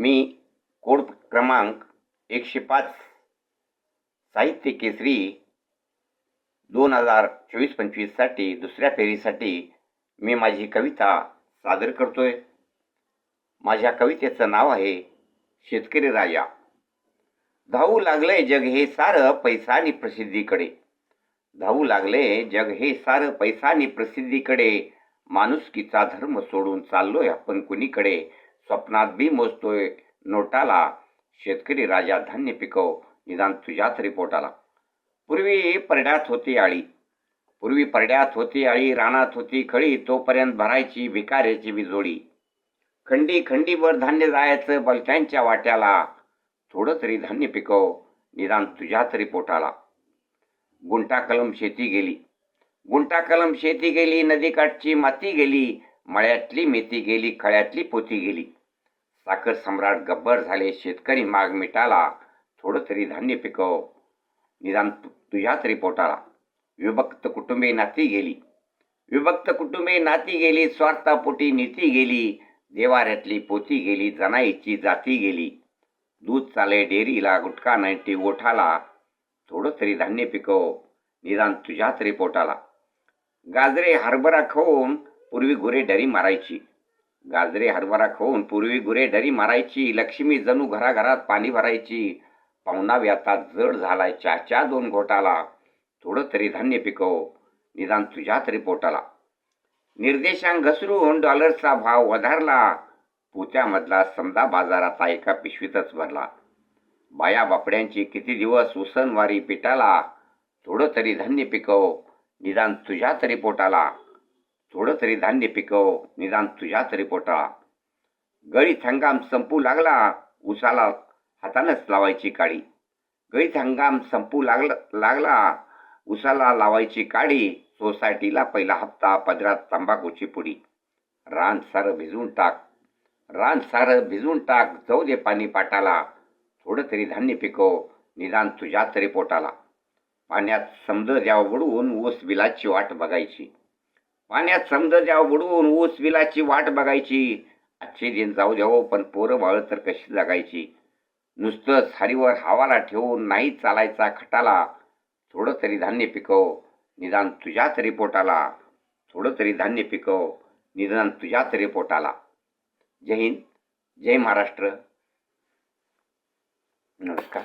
मी code क्रमांक एकशे पाच साहित्य केसरी दोन हजार चोवीस पंचवीससाठी दुसऱ्या फेरीसाठी मी माझी कविता सादर करतो आहे माझ्या कवितेचं नाव आहे शेतकरी राजा. धावू लागलंय जग हे सारं पैसा आणि प्रसिद्धीकडे. धावू लागले जग हे सारं पैसा आणि प्रसिद्धीकडे. माणुसकीचा धर्म सोडून चाललोय आपण कुणीकडे. स्वप्नात बी मोजतोय नोटाला. शेतकरी राजा धान्य पिकव निदान तुझ्याच रिपोर्टाला पूर्वी परड्यात होती आळी. पूर्वी परड्यात होती आळी रानात होती खळी तोपर्यंत भरायची भिकाऱ्याची बिजोडी. खंडी खंडीवर धान्य जायचं बलक्यांच्या वाट्याला. थोडं तरी धान्य पिकव निदान तुझ्या तरी पोटाला. गुंटा कलम शेती गेली. गुंटा कलम शेती गेली नदीकाठची माती गेली मळ्यातली मेथी गेली खळ्यातली पोती गेली. साखर सम्राट गब्बर झाले शेतकरी माग मिटाला थोडं तरी धान्य पिकव. निदान तु- तुझ्या तरी पोटाला. विभक्त कुटुंबे नाती गेली. विभक्त कुटुंबे नाती गेली स्वार्थापोटी नीती गेली देवाऱ्यातली पोती गेली जनाईची जाती गेली. दूध चाले डेअरीला गुटखा नटी ओठाला थोडं तरी धान्य पिकव. निदान तुझ्या तरी पोटाला. गाजरे हरभरा खाऊन पूर्वी गुरे डरी मारायची. गाजरे हरभरा खाऊन पूर्वी गुरे डरी मारायची लक्ष्मी जणू घराघरात पाणी भरायची. पाहुणा व्यातात जड झालाय चहाच्या दोन घोटाला. थोडं तरी धान्य पिकव. निदान तुझ्या तरी पोटाला. निर्देशांक घसरून डॉलरचा भाव वधारला. पोत्यामधला समदा बाजाराचा एका पिशवीतच भरला. बाया बापड्यांची किती दिवस उसनवारी पिटाला. थोडं तरी धान्य पिकव. निदान तुझ्या तरी पोटाला. थोडं तरी धान्य पिकव निदान तुझ्या तरी पोटा. गळीत हंगाम संपू लागला उसाला हातानंच लावायची काडी. गळीत हंगाम संपू लागला लागला उसाला लावायची काडी सोसायटीला पहिला हप्ता पदरात तंबाखूची पुडी. रान सारं भिजवून टाक. रान सारं भिजवून टाक जाऊ दे पाणी पाटाला. थोडं तरी धान्य पिकव निदान तुझ्या तरी पोटाला. पाण्यात समज द्यावं बुडवून ऊस बिलाची वाट बघायची. पाण्यात समजा जाव बुडवून ऊस बिलाची वाट बघायची. आजचे दिन जाऊ द्यावं पण पोरं बाळ तर कशी जगायची? नुसतंच हरीवर हवाला ठेवून नाही चालायचा खटाला. थोडं तरी धान्य पिकव. निदान तुझ्या तरी पोटाला. थोडं तरी धान्य पिकव. निदान तुझ्या तरी पोटाला. जय हिंद. जय महाराष्ट्र. नमस्कार.